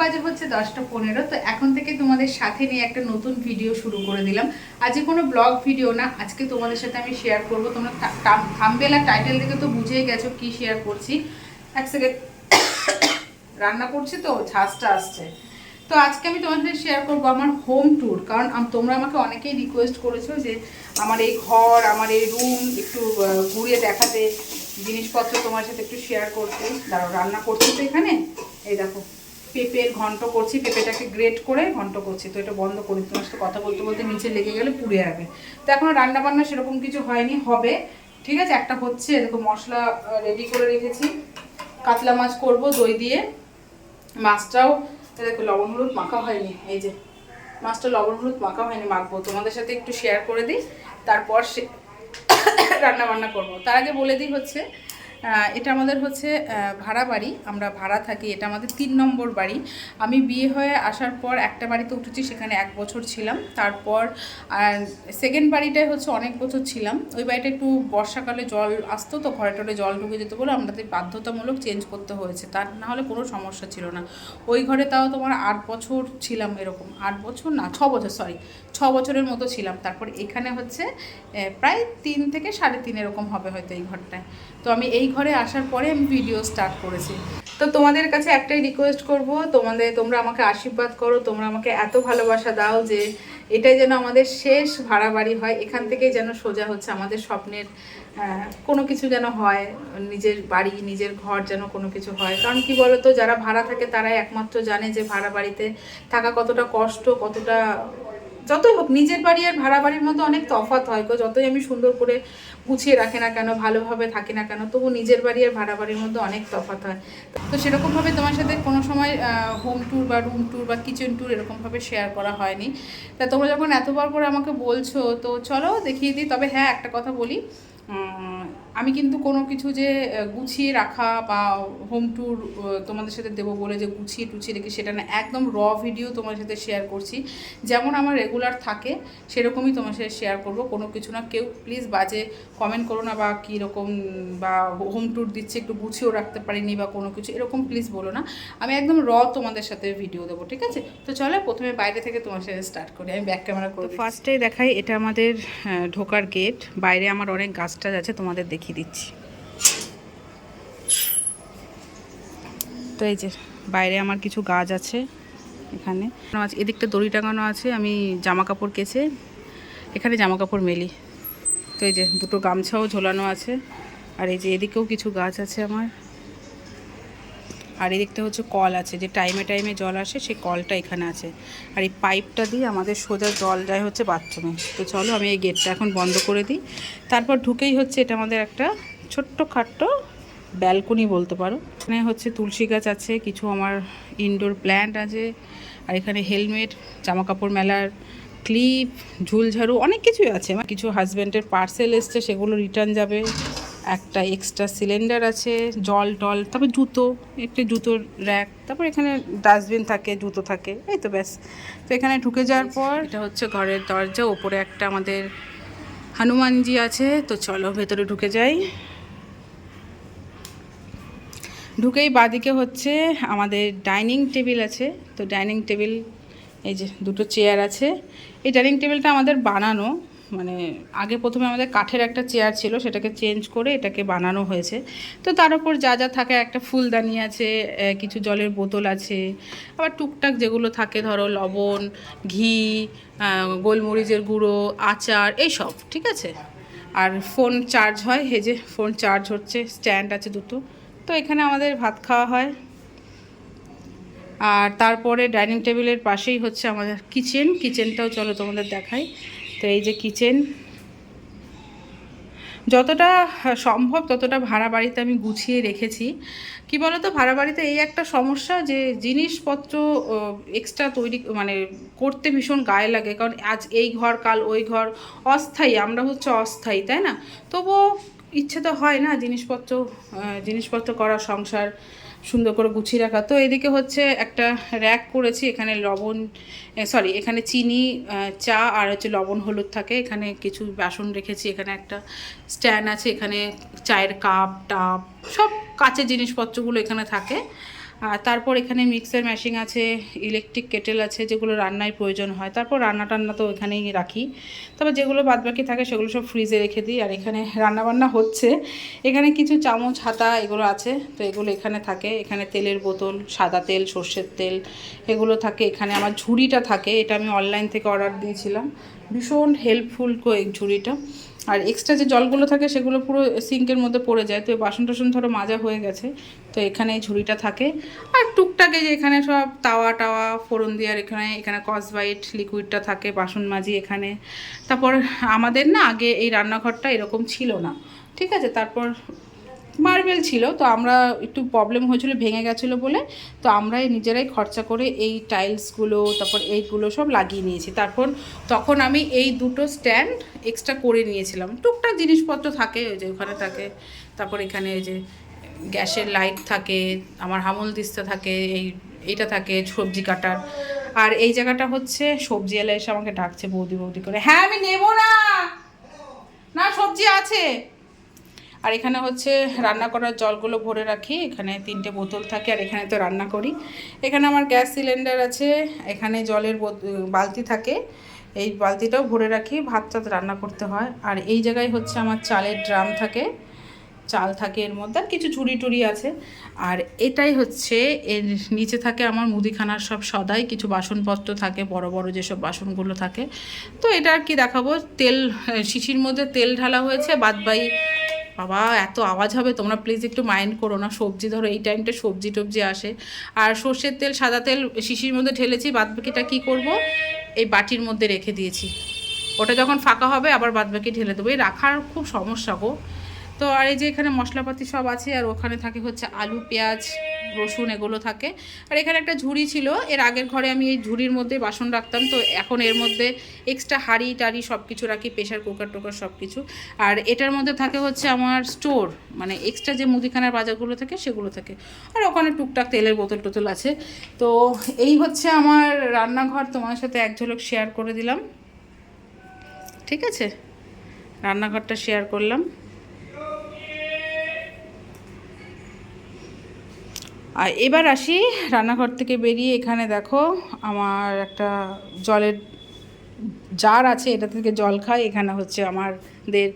বাজে হচ্ছে দশটা পনেরো, তো এখন থেকে তোমাদের সাথে নিয়ে একটা নতুন ভিডিও শুরু করে দিলাম। আজকে কোনো ব্লগ ভিডিও না, আজকে তোমাদের সাথে আমি শেয়ার করব। তোমরা থাম্বেল আর টাইটেল থেকে তো বুঝেই গেছো কি শেয়ার করছি। এক সেকেন্ড রান্না করছি তো ঝাঁসটা আসছে। তো আজকে আমি তোমাদের শেয়ার করব আমার হোম ট্যুর কারণ তোমরা আমাকে অনেকেই রিকোয়েস্ট করেছ যে আমার এই ঘর, আমার এই রুম একটু ঘুরিয়ে দেখাতে, জিনিসপত্র তোমার সাথে একটু শেয়ার করতে। দাঁড়াও, রান্না করছি তো এখানে। এই দেখো। পেঁপের ঘন্ট করছি, পেঁপেটাকে গ্রেট করে ঘন্ট করছি। তো এটা বন্ধ করি, তোমার সাথে কথা বলতে বলতে নিচে লেগে গেলে পুড়ে যাবে। তো এখনও রান্না বান্না সেরকম কিছু হয়নি, হবে। ঠিক আছে, একটা হচ্ছে দেখো মশলা রেডি করে রেখেছি। কাতলা মাছ করব দই দিয়ে। মাছটাও দেখো, লবণ হলুদ মাখা হয়নি, এই যে। মাছটা লবণ হলুদ মাখা হয়নি, মাখবো। তোমাদের সাথে একটু শেয়ার করে দিই। তারপর সে রান্না বান্না করব। তার আগে বলে দিই হচ্ছে এটা আমাদের হচ্ছে ভাড়া বাড়ি, আমরা ভাড়া থাকি, এটা আমাদের তিন নম্বর বাড়ি। আমি বিয়ে হয়ে আসার পর একটা বাড়িতে উঠেছি, সেখানে এক বছর ছিলাম। তারপর সেকেন্ড বাড়িটায় হচ্ছে অনেক বছর ছিলাম। ওই বাড়িটা একটু বর্ষাকালে জল আসতো তো, ঘরে টরে জল ঢুকে যেত বলে আমাদের বাধ্যতামূলক চেঞ্জ করতে হয়েছে। তার না হলে কোনো সমস্যা ছিল না। ওই ঘরে তাও তোমার আট বছর ছিলাম এরকম। আট বছর না, ছ বছর সরি ছ বছরের মতো ছিলাম। তারপর এখানে হচ্ছে প্রায় তিন থেকে সাড়ে তিন এরকম হবে হয়তো এই ঘরটায়। তো আমি এই ঘরে আসার পরে আমি ভিডিও স্টার্ট করেছি। তো তোমাদের কাছে একটাই রিকোয়েস্ট করব, তোমাদের তোমরা আমাকে আশীর্বাদ করো, তোমরা আমাকে এত ভালোবাসা দাও যে এটাই যেন আমাদের শেষ ভাড়া বাড়ি হয়, এখান থেকেই যেন সোজা হচ্ছে আমাদের স্বপ্নের কোনো কিছু যেন হয়, নিজের বাড়ি, নিজের ঘর যেন কোনো কিছু হয়। কারণ কি বলতো, যারা ভাড়া থাকে তারাই একমাত্র জানে যে ভাড়া বাড়িতে থাকা কতটা কষ্ট, কতটা যতই হোক, নিজের বাড়ি আর ভাড়া বাড়ির মধ্যে অনেক তফাত হয় গো। যতই আমি সুন্দর করে গুছিয়ে রাখি না কেন, ভালোভাবে থাকি না কেন তবু নিজের বাড়ি আর ভাড়া বাড়ির মধ্যে অনেক তফাৎ হয়। তো সেরকমভাবে তোমার সাথে কোনো সময় হোম ট্যুর বা রুম ট্যুর বা কিচেন ট্যুর এরকমভাবে শেয়ার করা হয়নি। তা তোমরা যখন এতবার করে আমাকে বলছো, তো চলো দেখিয়ে দিই। তবে হ্যাঁ একটা কথা বলি। আমি কিন্তু কোনো কিছু যে গুছিয়ে রাখা বা হোম ট্যুর তোমাদের সাথে দেবো বলে যে গুছিয়ে টুছিয়ে রেখে সেটা না একদম র ভিডিও তোমার সাথে শেয়ার করছি। যেমন আমার রেগুলার থাকে সেরকমই তোমার সাথে শেয়ার করব। কোনো কিছু না কেউ প্লিজ বাজে কমেন্ট করো না বা কীরকম বা হোম ট্যুর দিচ্ছে একটু গুছিয়েও রাখতে পারিনি বা কোনো কিছু এরকম প্লিজ বলো না। আমি একদম র তোমাদের সাথে ভিডিও দেবো ঠিক আছে? তো চলো প্রথমে বাইরে থেকে তোমার সাথে স্টার্ট করি আমি ব্যাক ক্যামেরা করব ফার্স্টেই দেখাই এটা আমাদের ঢোকার গেট বাইরে আমার অনেক গাছ টাছ আছে তোমাদের দেখিয়ে দিচ্ছি। তো এই যে বাইরে আমার কিছু গাছ আছে এখানে। আছে এদিকটা দড়ি টাঙানো আছে, আমি জামা কাপড় কেচে এখানে জামা কাপড় মেলি। তো এই যে দুটো গামছাও ঝোলানো আছে, আর এই যে এদিকেও কিছু গাছ আছে আমার। আর এই দেখতে হচ্ছে কল আছে, যে টাইমে টাইমে জল আসে, সেই কলটা এখানে আছে। আর এই পাইপটা দিয়ে আমাদের সোজা জল যায় হচ্ছে বাথরুমে তো চলো আমি এই গেটটা এখন বন্ধ করে দিই। তারপর ঢুকেই হচ্ছে এটা আমাদের একটা ছোট্ট খাট্ট ব্যালকনি বলতে পারো। এখানে হচ্ছে তুলসী গাছ আছে, কিছু আমার ইনডোর প্ল্যান্ট আছে, আর এখানে হেলমেট জামা কাপড় মেলার ক্লিপ ঝুলঝাড়ু, অনেক কিছুই আছে। আমার কিছু হাজব্যান্ডের পার্সেল এসছে, সেগুলো রিটার্ন যাবে। একটা এক্সট্রা সিলিন্ডার আছে, জল টল, তারপর জুতো, একটি জুতোর র্যাক তারপর এখানে ডাস্টবিন থাকে, জুতো থাকে, এই তো ব্যাস। তো এখানে ঢুকে যাওয়ার পর এটা হচ্ছে ঘরের দরজা, ওপরে একটা আমাদের হনুমানজি আছে, তো চলো ভেতরে ঢুকে যাই। ঢুকেই বাদিকে হচ্ছে আমাদের ডাইনিং টেবিল আছে, তো ডাইনিং টেবিল, এই যে দুটো চেয়ার আছে। এই ডাইনিং টেবিলটা আমাদের বানানো মানে আগে প্রথমে আমাদের কাঠের একটা চেয়ার ছিল, সেটাকে চেঞ্জ করে এটাকে বানানো হয়েছে। তো তার উপর যা যা থাকে, একটা ফুলদানি আছে কিছু জলের বোতল আছে, আবার টুকটাক যেগুলো থাকে, ধরো লবণ, ঘি গোলমরিচের গুঁড়ো, আচার এইসব ঠিক আছে? আর ফোন চার্জ হয়, এই যে ফোন চার্জ হচ্ছে স্ট্যান্ড আছে দুটো। তো এখানে আমাদের ভাত খাওয়া হয়। আর তারপরে ডাইনিং টেবিলের পাশেই হচ্ছে আমাদের কিচেন কিচেনটাও চলো তোমাদের দেখাই। তো এই যে কিচেন যতটা সম্ভব ততটা ভাড়া বাড়িতে আমি গুছিয়ে রেখেছি। কি বলতো, ভাড়া বাড়িতে এই একটা সমস্যা যে জিনিসপত্র এক্সট্রা তৈরি মানে করতে ভীষণ গায়ে লাগে। কারণ আজ এই ঘর, কাল ওই ঘর, অস্থায়ী, আমরা হচ্ছে অস্থায়ী, তাই না? তবুও ইচ্ছে তো হয় না জিনিসপত্র জিনিসপত্র করা, সংসার সুন্দর করে গুছিয়ে রাখা। তো এদিকে হচ্ছে একটা র্যাক করেছি, এখানে লবণ সরি এখানে চিনি চা আর হচ্ছে লবণ, হলুদ থাকে। এখানে কিছু বাসন রেখেছি, এখানে একটা স্ট্যান্ড আছে, এখানে চায়ের কাপ, টাপ, সব কাচের জিনিসপত্রগুলো এখানে থাকে। আর তারপর এখানে মিক্সার মেশিন আছে ইলেকট্রিক কেটেল আছে, যেগুলো রান্নায় প্রয়োজন হয়। তারপর রান্না টান্না তো এখানেই রাখি। তবে যেগুলো বাদবাকি থাকে সেগুলো সব ফ্রিজে রেখে দিই। আর এখানে রান্না বান্না হচ্ছে। এখানে কিছু চামচ, হাতা এগুলো আছে। তো এগুলো এখানে থাকে। এখানে তেলের বোতল, সাদা তেল, সর্ষের তেল এগুলো থাকে। এখানে আমার ঝুড়িটা থাকে। এটা আমি অনলাইন থেকে অর্ডার দিয়েছিলাম। ভীষণ হেল্পফুল এই ঝুড়িটা। আর এক্সট্রা যে জলগুলো থাকে সেগুলো পুরো সিঙ্কের মধ্যে পড়ে যায়। তো বাসন টাসন ধরো মাজা হয়ে গেছে। তো এখানে ঝুড়িটা থাকে। আর টুকটাকে যে এখানে সব তাওয়া টাওয়া, ফোড়ন আর এখানে এখানে কসবাইট লিকুইডটা থাকে, বাসন মাজি এখানে। তারপর আমাদের না আগে এই রান্নাঘরটা এরকম ছিল না। ঠিক আছে? তারপর মার্বেল ছিল, তো আমরা একটু প্রবলেম হয়েছিল, ভেঙে গেছিল বলে, তো আমরাই নিজেরাই খরচা করে এই টাইলসগুলো তারপর এইগুলো সব লাগিয়ে নিয়েছি। তারপর তখন আমি এই দুটো স্ট্যান্ড এক্সট্রা করে নিয়েছিলাম। টুকটাক জিনিসপত্র থাকে, ওই যে ওখানে থাকে, তারপর এখানে যে গ্যাসের লাইট থাকে, আমার হামল দিস্তা থাকে, এই এটা থাকে, সবজি কাটার। আর এই জায়গাটা হচ্ছে, সবজি এলে এসে আমাকে ডাকছে বৌদি বৌদি করে হ্যাঁ আমি নেব না! না, সবজি আছে! আর এখানে হচ্ছে রান্না করার জলগুলো ভরে রাখি। এখানে তিনটে বোতল থাকে আর এখানে তো রান্না করি। এখানে আমার গ্যাস সিলিন্ডার আছে, এখানে জলের বালতি থাকে। এই বালতিটাও ভরে রাখি ভাত টাত রান্না করতে হয়। আর এই জায়গায় হচ্ছে আমার চালের ড্রাম থাকে, চাল থাকে এর মধ্যে, আর কিছু চুড়ি টুড়ি আছে। আর এটাই হচ্ছে, এর নিচে থাকে আমার মুদিখানার সব সদাই, কিছু বাসনপত্র থাকে, বড় বড় যেসব বাসনগুলো থাকে। তো এটা আর কি দেখাবো, তেল, শিশির মধ্যে তেল ঢালা হয়েছে, বাদবাই বাবা, এত আওয়াজ হবে, তোমরা প্লিজ একটু মাইন্ড করো না, সবজি ধরো, এই টাইমটা সবজি টবজি আসে। আর সর্ষের তেল, সাদা তেল, শিশির মধ্যে ঢেলেছি, বাদবাকিটা কী করব? এই বাটির মধ্যে রেখে দিয়েছি। ওটা যখন ফাঁকা হবে, আবার বাদবাকি ঢেলে দেবো। এই রাখার খুব সমস্যা গো। তো আর এই যে এখানে মশলাপাতি সব আছে, আর ওখানে থাকে হচ্ছে আলু, পেঁয়াজ রসুন এগুলো থাকে। আর এখানে একটা ঝুড়ি ছিল, এর আগের ঘরে আমি এই ঝুড়ির মধ্যে বাসন রাখতাম, তো এখন এর মধ্যে এক্সট্রা হাঁড়ি টাড়ি সব কিছু রাখি প্রেশার কুকার টুকার সব কিছু আর এটার মধ্যে থাকে হচ্ছে আমার স্টোর মানে এক্সট্রা যে মুদিখানার বাজারগুলো থাকে সেগুলো থাকে। আর ওখানে টুকটাক তেলের বোতল টোতল আছে। তো এই হচ্ছে আমার রান্নাঘর, তোমার সাথে এক ঝলক শেয়ার করে দিলাম। ঠিক আছে? রান্নাঘরটা শেয়ার করলাম। আর এবার আসি রান্নাঘর থেকে বেরিয়ে এখানে দেখো আমার একটা জলের জার আছে, এটা থেকে জল খাই। এখানে হচ্ছে আমাদের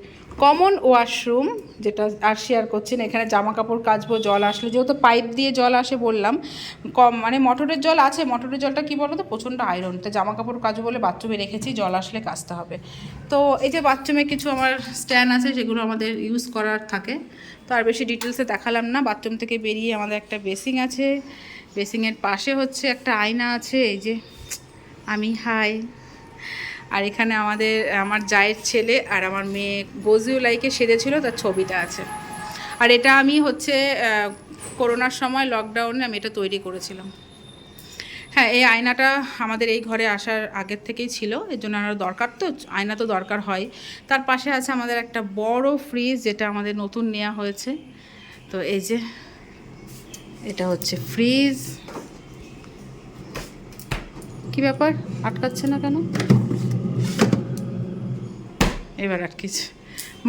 কমন ওয়াশরুম যেটা আর শেয়ার করছি না। এখানে জামা কাপড় কাচবো, জল আসলে যেহেতু পাইপ দিয়ে জল আসে বললাম, কম মানে মটরের জল আছে, মটরের জলটা কী বলো তো প্রচণ্ড আয়রন তো জামা কাপড় কাচবো বলে বাথরুমে রেখেছি, জল আসলে কাচতে হবে। তো এই যে বাথরুমে কিছু আমার স্ট্যান্ড আছে সেগুলো আমাদের ইউজ করার থাকে। আর বেশি ডিটেলসে দেখালাম না। বাথরুম থেকে বেরিয়ে আমাদের একটা বেসিং আছে। বেসিংয়ের পাশে হচ্ছে একটা আয়না আছে, এই যে। আমি হাই আর এখানে আমাদের, আমার জায়ের ছেলে আর আমার মেয়ে গজিউলাইকে সেজেছিল, তার ছবিটা আছে। আর এটা আমি হচ্ছে করোনার সময় লকডাউনে আমি এটা তৈরি করেছিলাম। হ্যাঁ এই আয়নাটা আমাদের এই ঘরে আসার আগের থেকেই ছিল, এর জন্য আমার দরকার তো, আয়না তো দরকার হয়। তার পাশে আছে আমাদের একটা বড় ফ্রিজ যেটা আমাদের নতুন নেওয়া হয়েছে। তো এই যে, এটা হচ্ছে ফ্রিজ কি ব্যাপার? আটকাচ্ছে না কেন? এবার আটকেছে।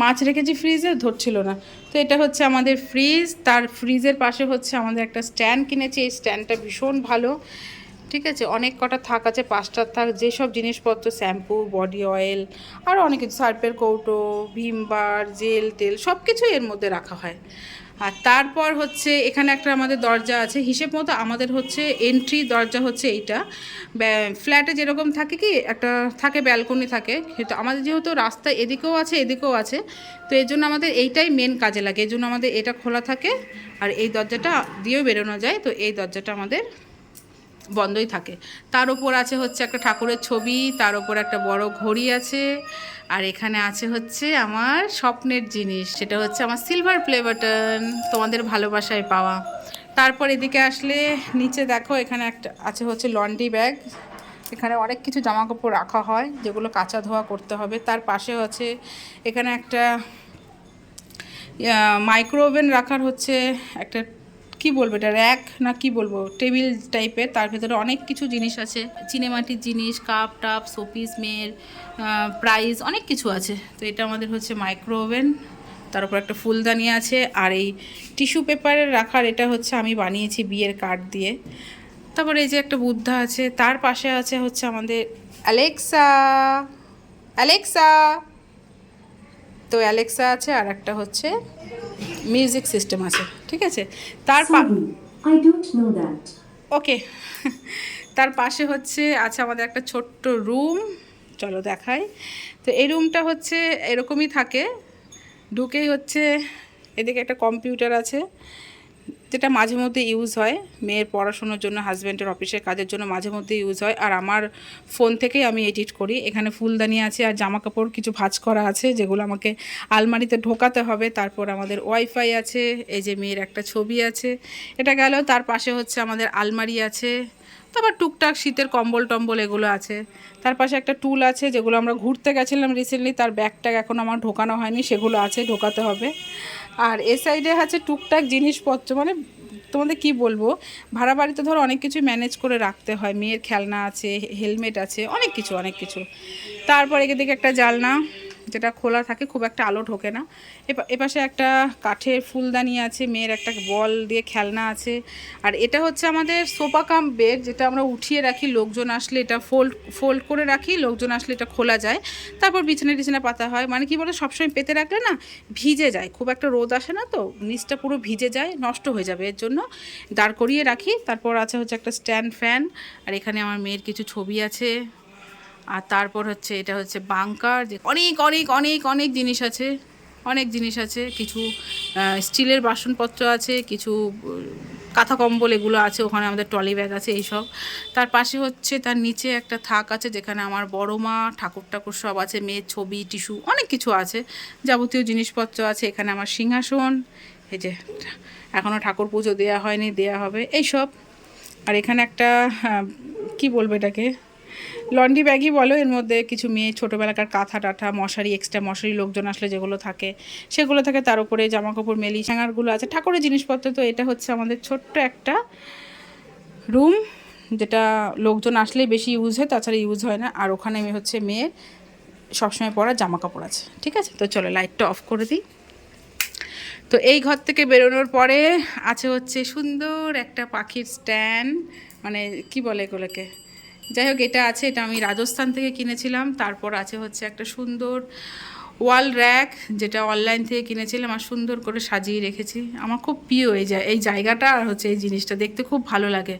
মাছ রেখেছি ফ্রিজে ধরছিল না। তো এটা হচ্ছে আমাদের ফ্রিজ তার ফ্রিজের পাশে হচ্ছে আমাদের একটা স্ট্যান্ড কিনেছি, এই স্ট্যান্ডটা ভীষণ ভালো। ঠিক আছে? অনেক কটা থাক আছে পাঁচটার থাক, যেসব জিনিসপত্র, শ্যাম্পু, বডি অয়েল আরও অনেক কিছু, সার্পের কৌটো, ভীম বার, জেল, তেল সব কিছুই এর মধ্যে রাখা হয়। আর তারপর হচ্ছে, এখানে একটা আমাদের দরজা আছে, হিসেব মতো আমাদের হচ্ছে এন্ট্রি দরজা হচ্ছে এইটা। ফ্ল্যাটে যেরকম থাকে কি, একটা থাকে ব্যালকনি থাকে, কিন্তু আমাদের যেহেতু রাস্তা এদিকেও আছে এদিকেও আছে, তো এই জন্য আমাদের এইটাই মেন কাজে লাগে। এই জন্য আমাদের এটা খোলা থাকে, আর এই দরজাটা দিয়েও বেরোনো যায়, তো এই দরজাটা আমাদের বন্ধই থাকে। তার উপর আছে হচ্ছে একটা ঠাকুরের ছবি, তার উপর একটা বড় ঘড়ি আছে, আর এখানে আছে হচ্ছে আমার স্বপ্নের জিনিস, সেটা হচ্ছে আমার সিলভার প্লে বাটন তোমাদের ভালোবাসায় পাওয়া। তারপর এদিকে আসলে নিচে দেখো, এখানে একটা আছে হচ্ছে লন্ড্রি ব্যাগ এখানে অনেক কিছু জামা কাপড় রাখা হয়, যেগুলো কাঁচা ধোয়া করতে হবে। তার পাশে আছে এখানে একটা মাইক্রো ওভেন রাখার হচ্ছে একটা কি বলব এটা র্যাক না কি বলব, টেবিল টাইপের তার ভেতরে অনেক কিছু জিনিস আছে। চিনেমাটির জিনিস কাপ টাপ শোপিস মেয়ের প্রাইস অনেক কিছু আছে। তো এটা আমাদের হচ্ছে মাইক্রো ওভেন তার উপর একটা ফুলদানি আছে, আর এই টিস্যু পেপারের রাখার এটা হচ্ছে আমি বানিয়েছি বিয়ের কার্ড দিয়ে। তারপরে এই যে একটা বুদ্ধা আছে, তার পাশে আছে হচ্ছে আমাদের অ্যালেক্সা অ্যালেক্সা তো অ্যালেক্সা আছে, আর একটা হচ্ছে মিউজিক সিস্টেম আছে ঠিক আছে? তার ওকে তার পাশে হচ্ছে আছে আমাদের একটা ছোট্ট রুম চলো দেখাই। তো এই রুমটা হচ্ছে এরকমই থাকে ঢুকেই হচ্ছে এদিকে একটা কম্পিউটার আছে। যেটা মাঝে মধ্যে ইউজ হয়। মেয়ের পড়াশোনার জন্য হাজব্যান্ডের অফিসের কাজের জন্য মাঝে মধ্যে ইউজ হয়। আর আমার ফোন থেকেই আমি এডিট করি। এখানে ফুলদানি আছে আর জামা কাপড় কিছু ভাঁজ করা আছে যেগুলো আমাকে আলমারিতে ঢোকাতে হবে। তারপর আমাদের ওয়াইফাই আছে, এই যে মেয়ের একটা ছবি আছে। এটা গেল, তার পাশে হচ্ছে আমাদের আলমারি আছে। তারপর টুকটাক শীতের কম্বল টম্বল এগুলো আছে। তার পাশে একটা টুল আছে যেগুলো আমরা ঘুরতে গেছিলাম রিসেন্টলি তার ব্যাগ ট্যাগ এখন আমার ঢোকানো হয়নি, সেগুলো আছে, ঢোকাতে হবে। আর এ সাইডে আছে টুকটাক জিনিসপত্র মানে তোমাদের কি বলব? ভাড়া বাড়িতে ধর অনেক কিছু ম্যানেজ করে রাখতে হয়। মেয়ের খেলনা আছে হেলমেট আছে, অনেক কিছু অনেক কিছু। তারপর এদিকে একটা জালনা যেটা খোলা থাকে খুব একটা আলো ঢোকে না। এপা- এপাশে একটা কাঠের ফুলদানি আছে, মেয়ের একটা বল দিয়ে খেলনা আছে। আর এটা হচ্ছে আমাদের সোফা কাম বেড, যেটা আমরা উঠিয়ে রাখি, লোকজন আসলে এটা ফোল্ড ফোল্ড করে রাখি, লোকজন আসলে এটা খোলা যায়। তারপর বিছানা টিছানা পাতা হয়। মানে কি বলো সবসময় পেতে রাখলে না ভিজে যায়। খুব একটা রোদ আসে না তো, নিচটা পুরো ভিজে যায়, নষ্ট হয়ে যাবে এর জন্য। দাঁড় করিয়ে রাখি। তারপর আছে হচ্ছে একটা স্ট্যান্ড ফ্যান আর এখানে আমার মেয়ের কিছু ছবি আছে। আর তারপর হচ্ছে এটা হচ্ছে বাংকার, যে অনেক অনেক অনেক অনেক জিনিস আছে, অনেক জিনিস আছে, কিছু স্টিলের বাসনপত্র আছে, কিছু কাঁথা কম্বল এগুলো আছে, ওখানে আমাদের ট্রলি ব্যাগ আছে, এইসব। তার পাশে হচ্ছে তার নিচে একটা থাক আছে, যেখানে আমার বড় মা, ঠাকুর ঠাকুর সব আছে, মেয়ের ছবি, টিস্যু, অনেক কিছু আছে, যাবতীয় জিনিসপত্র আছে, এখানে আমার সিংহাসন, এই যে এখনও ঠাকুর পুজো দেওয়া হয়নি দেওয়া হবে, এইসব। আর এখানে একটা কি বলব এটাকে? লন্ড্রি ব্যাগই বলো, এর মধ্যে কিছু মেয়ে, ছোটোবেলাকার কাঁথা টাথা, মশারি এক্সট্রা মশারি, লোকজন আসলে যেগুলো থাকে, সেগুলো থাকে, তার উপরে জামা কাপড় মেলি স্যাঙারগুলো আছে, ঠাকুরের জিনিসপত্র, তো এটা হচ্ছে আমাদের ছোট্ট একটা রুম যেটা লোকজন আসলেই বেশি ইউজ হয়, তাছাড়া ইউজ হয় না, আর ওখানে হচ্ছে মেয়ের সবসময় পরা জামা কাপড় আছে, ঠিক আছে? তো চলো লাইটটা অফ করে দিই। তো এই ঘর থেকে বেরোনোর পরে আছে হচ্ছে সুন্দর একটা পাখির স্ট্যান্ড মানে কি বলে এগুলোকে? যাই হোক, এটা আছে, এটা আমি রাজস্থান থেকে কিনেছিলাম। তারপর আছে হচ্ছে একটা সুন্দর ওয়াল র্যাক, যেটা অনলাইন থেকে কিনেছিলাম আর সুন্দর করে সাজিয়ে রেখেছি। আমার খুব প্রিয় এই জায় এই জায়গাটা আর হচ্ছে এই জিনিসটা, দেখতে খুব ভালো লাগে।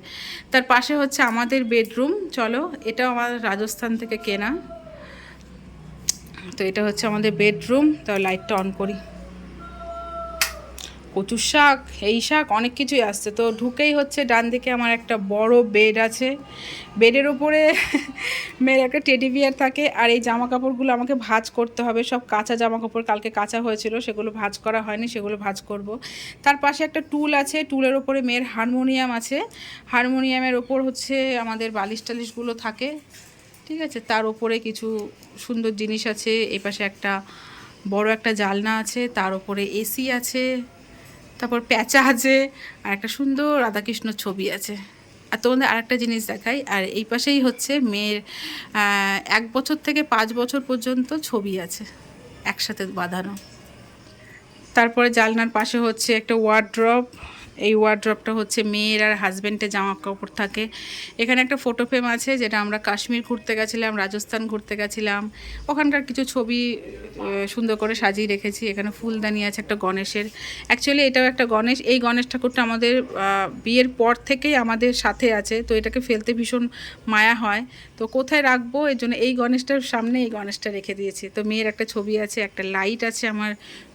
তার পাশে হচ্ছে আমাদের বেডরুম, চলো, এটাও আমার রাজস্থান থেকে কেনা। তো এটা হচ্ছে আমাদের বেডরুম তো লাইটটা অন করি। কচুর শাক এই শাক, অনেক কিছুই আসছে। তো ঢুকেই হচ্ছে ডান দিকে আমার একটা বড় বেড আছে। বেডের ওপরে মেয়ের একটা টেডি বিয়ার থাকে আর এই জামা কাপড়গুলো আমাকে ভাজ করতে হবে। সব কাঁচা জামা কাপড় কালকে কাঁচা হয়েছিল, সেগুলো ভাজ করা হয়নি, সেগুলো ভাজ করব। তার পাশে একটা টুল আছে, টুলের ওপরে মেয়ের হারমোনিয়াম আছে। হারমোনিয়ামের ওপর হচ্ছে আমাদের বালিশ টালিশগুলো থাকে। ঠিক আছে, তার ওপরে কিছু সুন্দর জিনিস আছে। এই পাশে একটা বড় একটা জালনা আছে, তার ওপরে এসি আছে। তারপর প্যাঁচা আছে আর একটা সুন্দর রাধাকৃষ্ণ ছবি আছে। আর তোমাদের আরেকটা জিনিস দেখাই, আর এই পাশেই হচ্ছে মেয়ের এক বছর থেকে পাঁচ বছর পর্যন্ত ছবি আছে একসাথে বাঁধানো। তারপরে জালনার পাশে হচ্ছে একটা ওয়ার্ড্রপ এই ওয়ার্ড্রপটা হচ্ছে মেয়ের আর হাজব্যান্ডের জামা কাপড় থাকে। এখানে একটা ফটো ফ্রেম আছে যেটা আমরা কাশ্মীর ঘুরতে গেছিলাম, রাজস্থান ঘুরতে গেছিলাম। ওখানকার কিছু ছবি সুন্দর করে সাজিয়ে রেখেছি। এখানে ফুলদানি আছে, একটা গণেশের। অ্যাকচুয়ালি এটাও একটা গণেশ। এই গণেশ ঠাকুরটা আমাদের বিয়ের পর থেকেই আমাদের সাথে আছে। তো এটাকে ফেলতে ভীষণ মায়া হয়। তো কোথায় রাখব? এর জন্য এই গণেশটার সামনে এই গণেশটা রেখে দিয়েছি। তো মেয়ের একটা ছবি আছে, একটা লাইট আছে আমার।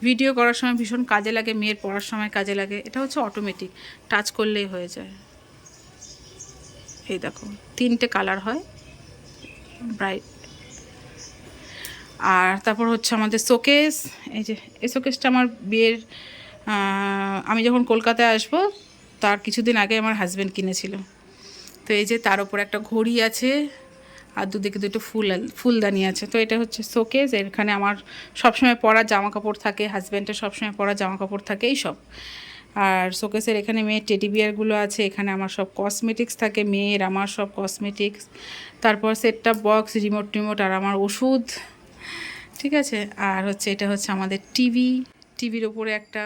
ভিডিও করার সময় ভীষণ কাজে লাগে, মেয়ের পড়ার সময় কাজে লাগে। এটা হচ্ছে অটোমেটিক টাচ করলেই হয়ে যায়। এই দেখো, তিনটে কালার হয় ব্রাইট আর তারপর হচ্ছে আমাদের শোকেস এই যে, এই শোকেসটা আমার বিয়ের আমি যখন কলকাতায় আসব, তার কিছুদিন আগে আমার হাজব্যান্ড কিনেছিল। তো এই যে তার উপর একটা ঘড়ি আছে, আর দুদিকে দুটো ফুল, ফুলদানি আছে। তো এটা হচ্ছে শোকেস এখানে আমার সবসময় পরা জামা কাপড় থাকে হাজব্যান্ডের সবসময় পরা জামা কাপড় থাকে এই সব আর শোকেসের এখানে মেয়ের টেডি বিয়ারগুলো আছে, এখানে আমার সব কসমেটিক্স থাকে, মেয়ের আমার সব কসমেটিক্স তারপর সেটটা বক্স রিমোট টিমোট আর আমার ওষুধ। ঠিক আছে? আর হচ্ছে এটা হচ্ছে আমাদের টিভি টিভির ওপরে একটা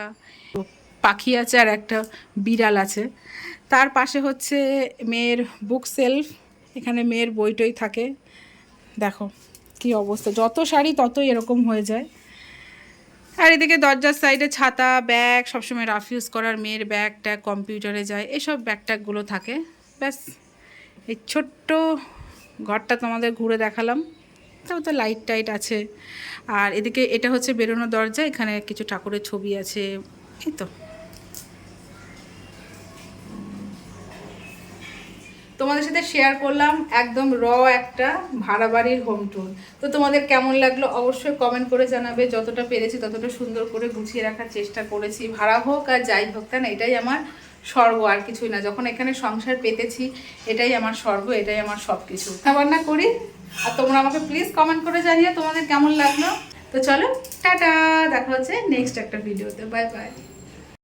পাখি আছে আর একটা বিড়াল আছে। তার পাশে হচ্ছে মেয়ের বুক সেলফ এখানে মেয়ের বইটই থাকে। দেখো কি অবস্থা, যত শাড়ি ততই এরকম হয়ে যায়। আর এদিকে দরজার সাইডে ছাতা ব্যাগ সবসময় রাফ ইউজ করার মেয়ের ব্যাগ ট্যাগ কম্পিউটারে যায়, এসব ব্যাগ ট্যাগগুলো থাকে। ব্যাস, এই ছোট্ট ঘরটা তোমাদের ঘুরে দেখালাম। তাও তো লাইট টাইট আছে। আর এদিকে এটা হচ্ছে বেরোনো দরজা, এখানে কিছু ঠাকুরের ছবি আছে। এই তো। তোমাদের সাথে শেয়ার করলাম একদম র একটা ভাড়া বাড়ির হোম ট্যুর তো তোমাদের কেমন লাগল অবশ্যই কমেন্ট করে জানাবে। যতটা পেরেছি ততটা সুন্দর করে গুছিয়ে রাখার চেষ্টা করেছি। ভাড়া হোক আর যাই হোক তাই না এটাই আমার স্বর্গ, আর কিছুই না। যখন এখানে সংসার পেতেছি, এটাই আমার স্বর্গ, এটাই আমার সব কিছু রান্না করি? আর তোমরা আমাকে প্লিজ কমেন্ট করে জানিও তোমাদের কেমন লাগল। তো চলো, টাটা! দেখা হচ্ছে নেক্সট একটা ভিডিওতে বাই বাই